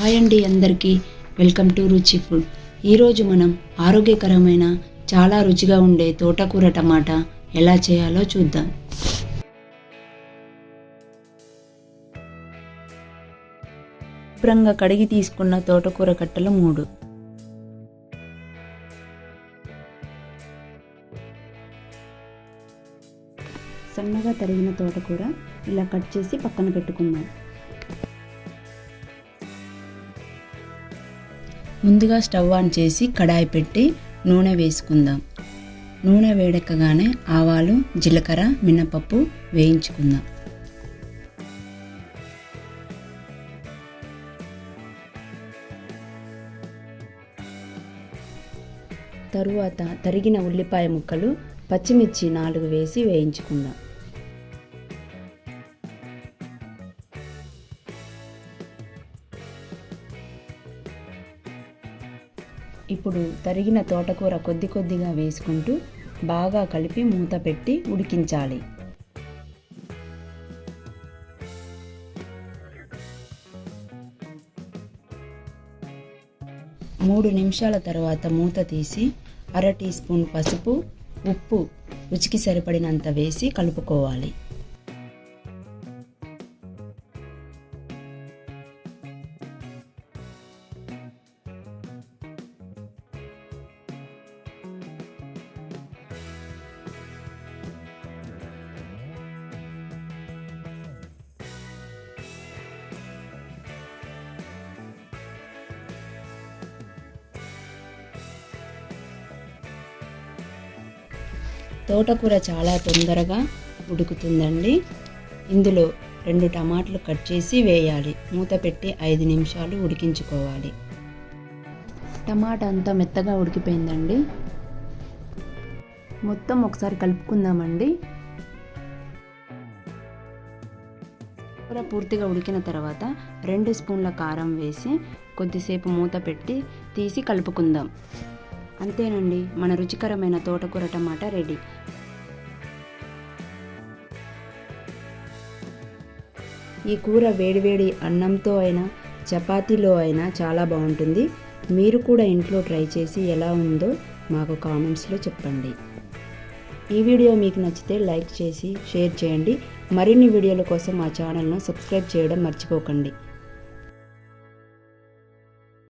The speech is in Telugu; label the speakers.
Speaker 1: హాయ్ అండి అందరికీ. Welcome to Ruchi food. ఈరోజు మనం ఆరోగ్యకరమైన చాలా రుచిగా ఉండే తోటకూర టమాటా ఎలా చేయాలో చూద్దాం. శుభ్రంగా కడిగి తీసుకున్న తోటకూర కట్టలు మూడు. సన్నగా తరిగిన తోటకూర ఇలా కట్ చేసి పక్కన పెట్టుకుందాం. ముందుగా స్టవ్ ఆన్ చేసి కడాయి పెట్టి నూనె వేసుకుందాం. నూనె వేడెక్కగానే ఆవాలు జీలకర్ర మినపప్పు వేయించుకుందాం. తరువాత తరిగిన ఉల్లిపాయ ముక్కలు పచ్చిమిర్చి నాలుగు వేసి వేయించుకుందాం. ఇప్పుడు తరిగిన తోటకూర కొద్ది కొద్దిగా వేసుకుంటూ బాగా కలిపి మూత పెట్టి ఉడికించాలి. మూడు నిమిషాల తర్వాత మూత తీసి అర టీ స్పూన్ పసుపు ఉప్పు రుచికి సరిపడినంత వేసి కలుపుకోవాలి. తోటకూర చాలా తొందరగా ఉడుకుతుందండి. ఇందులో రెండు టమాటాలు కట్ చేసి వేయాలి. మూత పెట్టి ఐదు నిమిషాలు ఉడికించుకోవాలి. టమాటా అంతా మెత్తగా ఉడికిపోయిందండి. మొత్తం ఒకసారి కలుపుకుందామండి. కూర పూర్తిగా ఉడికిన తర్వాత రెండు స్పూన్ల కారం వేసి కొద్దిసేపు మూత పెట్టి తీసి కలుపుకుందాం. అంతేనండి మన రుచికరమైన తోటకూర టమాటా రెడీ. ఈ కూర వేడివేడి అన్నంతో అయినా చపాతీలో అయినా చాలా బాగుంటుంది. మీరు కూడా ఇంట్లో ట్రై చేసి ఎలా ఉందో మాకు కామెంట్స్లో చెప్పండి. ఈ వీడియో మీకు నచ్చితే లైక్ చేసి షేర్ చేయండి. మరిన్ని వీడియోల కోసం మా ఛానల్ను సబ్స్క్రైబ్ చేయడం మర్చిపోకండి.